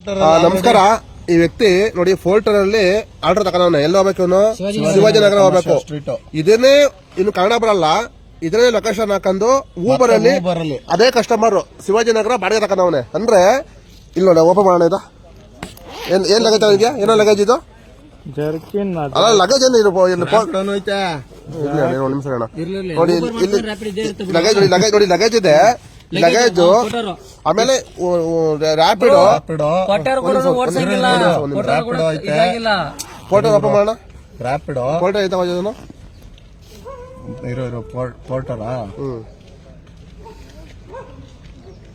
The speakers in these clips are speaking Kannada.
ಆ, ನಮಸ್ಕಾರ. ಈ ವ್ಯಕ್ತಿ ನೋಡಿ ಫೋಲ್ಟರ್ ಅಲ್ಲಿ ಆರ್ಡರ್ ತಗೊಂಡವನೆ ಎಲ್ಲಿ ಹೋಗ್ಬೇಕು ಇವನು? ಶಿವಾಜಿನಗರ ಹೋಗ್ಬೇಕು. ಇದನ್ನೇ ಇನ್ನು ಕನ್ನಡ ಬರಲ್ಲ. ಇದನ್ನೇ ಲೊಕೇಶನ್ ಹಾಕೊಂಡು ಊಬರ್ ಅಲ್ಲಿ ಅದೇ ಕಸ್ಟಮರ್ ಶಿವಾಜಿನಗರ ಬಾಡಿಗೆ ತಗೊಂಡವನೆ ಅಂದ್ರೆ ಇಲ್ಲ ನೋಡಿ ಓಪನ್ ಮಾಡೋಣ ಇದು. ಏನ್ ಏನ್ ಲಗೇಜ್ ಇದೆಯಾ ಏನೋ ಲಗೇಜ್ ಇದು? ಜರ್ಕಿನ್ ಅಲ್ಲ ಲಗೇಜ್ ಏನು ಇದು? ಇಲ್ಲಿ ಒಂದು ನಿಮಿಷ ಅಣ್ಣ. ನೋಡಿ ಇಲ್ಲಿ- ಇಲ್ಲಿ ಲಗೇಜ್ ನೋಡಿ ಲಗೇಜ್ ನೋಡಿ ಲಗೇಜ್ ಇದೆ. ಲಗೇಜ್ ಆಮೇಲೆ ರ್ಯಾಪಿಡೋ ಫೋಟೋ ಓಪನ್ ಮಾಡೋಣ? ರ್ಯಾಪಿಡೋ ಫೋಟೋ ಐತೆ ಇದನ್ನು ಇರೋ ಇರೋ ಪೋರ್ಟರಾ?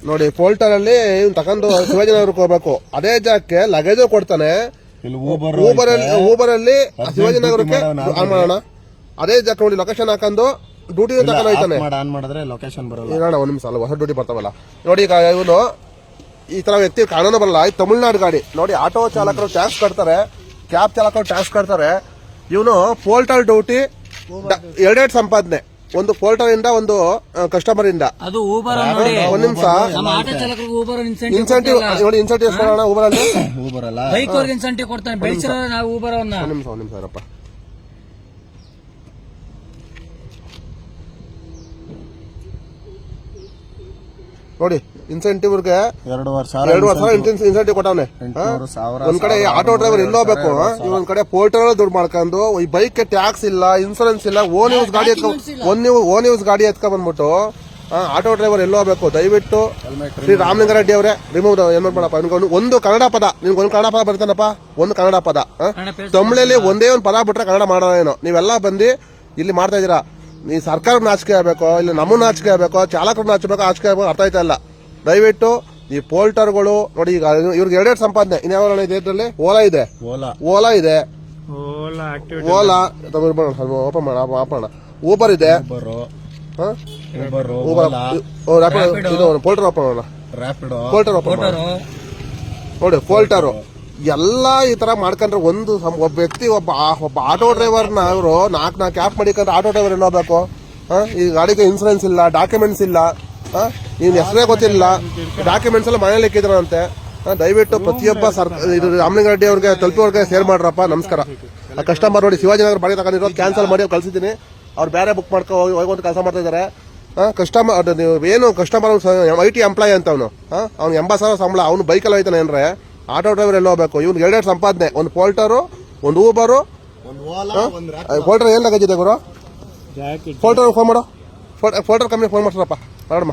ನೋಡಿ ಪೋಲ್ಟರ್ ಅಲ್ಲಿ ಇವ್ನು ತಗೊಂಡು ಶಿವಾಜಿನಗರಕ್ಕೆ ಹೋಗ್ಬೇಕು. ಅದೇ ಜಾಗಕ್ಕೆ ಲಗೇಜ್ ಕೊಡ್ತಾನೆ. ಊಬರ್ ಅಲ್ಲಿ ಊಬರ್ ಅಲ್ಲಿ ಶಿವಾಜಿನಗರಕ್ಕೆ ಮಾಡೋಣ ಅದೇ ಜಾಗ ನೋಡಿ ಲೊಕೇಶನ್ ಹಾಕೊಂಡು ಡ್ಯೂಟಿ ತಗೊಂಡು ಹೋಯ್ತಾನೆ ಮಾಡ ಆನ್ ಮಾಡಿದ್ರೆ ಲೊಕೇಶನ್ ಬರಲ್ಲ. ಇರೋಣ ಒಂದು ನಿಮಿಷ ಅಲ್ಲ ಹೊಸ ಡ್ಯೂಟಿ ಬರ್ತಾವಲ್ಲ. ನೋಡಿ ಈಗ ಇವನು ಈ ತರ ವ್ಯಕ್ತಿ ಕಾನೂನು ಬರಲ್ಲ. ಇದು ತಮಿಳ್ನಾಡು ಗಾಡಿ. ನೋಡಿ ಆಟೋ ಚಾಲಕರು ಟ್ಯಾಕ್ಸ್ ಕಟ್ತಾರೆ ಕ್ಯಾಬ್ ಚಾಲಕರು ಟ್ಯಾಕ್ಸ್ ಕಟ್ತಾರೆ. ಇವನು ಪೋರ್ಟಲ್ ಡ್ಯೂಟಿ ಎರಡೆರಡು ಸಂಪಾದನೆ. ಒಂದು ಪೋರ್ಟಲ್ ಇಂದ ಒಂದು ಕಸ್ಟಮರ್ ಇಂದ. ಅದು ಊಬರ್ ನೋಡಿ. ಒಂದ್ ನಿಮಿಷ. ಇನ್ಸೆಂಟಿವ್ ಇನ್ಸೆಂಟಿವ್ ನೋಡಿ ಇನ್ಸೆಂಟಿವ್ ಊಬರ್ ಅಲ್ಲಿ? ಊಬರ್ ಅಲ್ಲ. ಬೈಕ್ ಅವ್ರಿಗೆ ಇನ್ಸೆಂಟಿವ್ ಕೊಡ್ತಾನೆ. ಬೆಳೆಸಿರೋ ನಾವು ಊಬರ್ ಅವನ್ನ ಒಂದ್ ನಿಮಿಷ ಒಂದ್ ನಿಮಿಷ ನೋಡಿ ಇನ್ಸೆಂಟಿವ್ಗೆ ಎರಡೂವರೆ ಸಾವಿರ ಎರಡು ವರ್ಷ ಇನ್ಸೆಂಟಿವ್ ಕೊಟ್ಟವನೆ. ಎಂಟ್ನೂರು ಸಾವಿರ ಒಂದ್ ಕಡೆ ಆಟೋ ಡ್ರೈವರ್ ಎಲ್ಲೋ ಬೇಕು ಒಂದ್ ಕಡೆ ಪೋರ್ಟಲ್ ದುಡ್ಡು ಮಾಡ್ಕೊಂಡು ಈ ಬೈಕ್ ಟ್ಯಾಕ್ಸ್ ಇಲ್ಲ ಇನ್ಸೂರೆನ್ಸ್ ಇಲ್ಲ ಓನ್ ಯೂಸ್ ಗಾಡಿ ಎತ್ಕೊ ಒನ್ ನೀವು ಓನ್ ಯೂಸ್ ಗಾಡಿ ಎತ್ಕೊ ಬಂದ್ಬಿಟ್ಟು ಆ, ಆಟೋ ಡ್ರೈವರ್ ಎಲ್ಲೋ ಹೋಗ್ಬೇಕು ದಯವಿಟ್ಟು ಶ್ರೀ ರಾಮಲಿಂಗಾರೆಡ್ಡಿ ಅವರೇ ರಿಮೂವ್ ಏನ್ ಮಾಡಪ್ಪ ನಿಮ್ಗೆ ಒಂದು ಕನ್ನಡ ಪದ ನಿಮ್ಗೆ ಒಂದು ಕನ್ನಡ ಪದ ಬರ್ತಾನಪ್ಪ ಒಂದು ಕನ್ನಡ ಪದ ಆ? ತಮಿಳಲ್ಲಿ ಒಂದೇ ಒಂದು ಪದ ಬಿಟ್ರೆ ಕನ್ನಡ ಮಾಡೋದೇನೋ ನೀವೆಲ್ಲ ಬಂದು ಇಲ್ಲಿ ಮಾಡ್ತಾ ಇದೀರಾ ಈ ಸರ್ಕಾರ ನಾಚಿಕೆ ಆಗಬೇಕೋ ಇಲ್ಲ ನಮ್ಮ ನಾಚಿಕೆ ಆಗ್ಬೇಕು ಚಾಲಕರು ನಾಚಬೇಕು ಆಚಿಕೆ ಆಗಬೇಕು ಅರ್ಥ ಆಯ್ತಾ ಇಲ್ಲ. ದಯವಿಟ್ಟು ಈ ಪೋಲ್ಟರ್ಗಳು ನೋಡಿ ಈಗ ಇವ್ರಿಗೆ ಎರಡೆರಡು ಸಂಪಾದನೆ. ಇನ್ಯಾವ ಇದೆ ಇದ್ರಲ್ಲಿ? ಓಲಾ ಇದೆ. ಓಲಾ. ಓಲಾ ಇದೆ. ಓಲಾ ಓಪನ್ ಮಾಡ ಓಪನ್ ಊಬರ್ ಇದೆ. ಪೋಲ್ಟರ್ ಓಪನ್ ಮಾಡೋಣ. ರ್ಯಾಪಿಡೋ ಪೋಲ್ಟರ್ ಓಪನ್ ನೋಡಿ ಫೋಲ್ಟರು ಎಲ್ಲ ಈ ತರ ಮಾಡ್ಕೊಂಡ್ರೆ ಒಂದು ಒಬ್ಬ ವ್ಯಕ್ತಿ, ಒಬ್ಬ ಒಬ್ಬ ಆಟೋ ಡ್ರೈವರ್ನ ಅವರು ನಾಲ್ಕು ನಾಲ್ಕು ಕ್ಯಾಪ್ ಮಾಡಿಕೊಂಡ್ರೆ ಆಟೋ ಡ್ರೈವರ್ ಏನಾಗಬೇಕು? ಈ ಗಾಡಿಗೆ ಇನ್ಸೂರೆನ್ಸ್ ಇಲ್ಲ ಡಾಕ್ಯುಮೆಂಟ್ಸ್ ಇಲ್ಲ ನೀನ್ ಹೆಸರೇ ಗೊತ್ತಿಲ್ಲ. ಡಾಕ್ಯುಮೆಂಟ್ಸ್ ಎಲ್ಲ ಮನೇಲಿ ಇಕ್ಕಿದ್ರಂತೆ. ದಯವಿಟ್ಟು ಪ್ರತಿಯೊಬ್ಬ ಸರ್ಕಾರ ಇದು ರಾಮಲಿಂಗಾರೆಡ್ಡಿ ಅವ್ರಿಗೆ ತಲುಪೋರ್ಗೆ ಶೇರ್ ಮಾಡ್ರಪ್ಪ. ನಮಸ್ಕಾರ. ಆ ಕಸ್ಟಮರ್ ನೋಡಿ ಶಿವಾಜಿನಗರ ಬಾಡಿ ತಗೊಂಡಿರೋದು ಕ್ಯಾನ್ಸಲ್ ಮಾಡಿ ಅವ್ರು ಕಳ್ಸಿದ್ದೀನಿ. ಅವ್ರು ಬೇರೆ ಬುಕ್ ಮಾಡ್ಕೊ ಹೋಗಿ ಹೋಗಿ ಕೆಲಸ ಮಾಡ್ತಾ ಇದ್ದಾರೆ ಕಸ್ಟಮರ್ ಏನು ಕಸ್ಟಮರ್ ಐ ಟಿ ಎಂಪ್ಲಾಯ್ ಅಂತ ಅವನು. ಅವ್ನು ಎಂಬತ್ತು ಸಾವಿರ ಸಂಬಳ. ಅವ್ನು ಬೈಕಲ್ಲಿ ಹೋಯ್ತಾನೆ ಅಂದ್ರೆ ಆಟೋ ಡ್ರೈವರ್ ಎಲ್ಲ ಹೋಗ್ಬೇಕು? ಇವ್ನು ಎರಡೆರಡು ಸಂಪಾದನೆ. ಒಂದು ಪೋಲ್ಟರು ಒಂದು ಊಬರು. ಪೋಲ್ಟರ್ ಏನ್ ಲಗೇಜ್ ಇದೆ ಗುರು? ಪೋಲ್ಟರ್ ಫೋನ್ ಮಾಡು. ಫೋಲ್ಟರ್ ಕಂಪ್ನಿ ಫೋನ್ ಮಾಡ್ತಾರಪ್ಪ ಮಾಡಮ್ಮ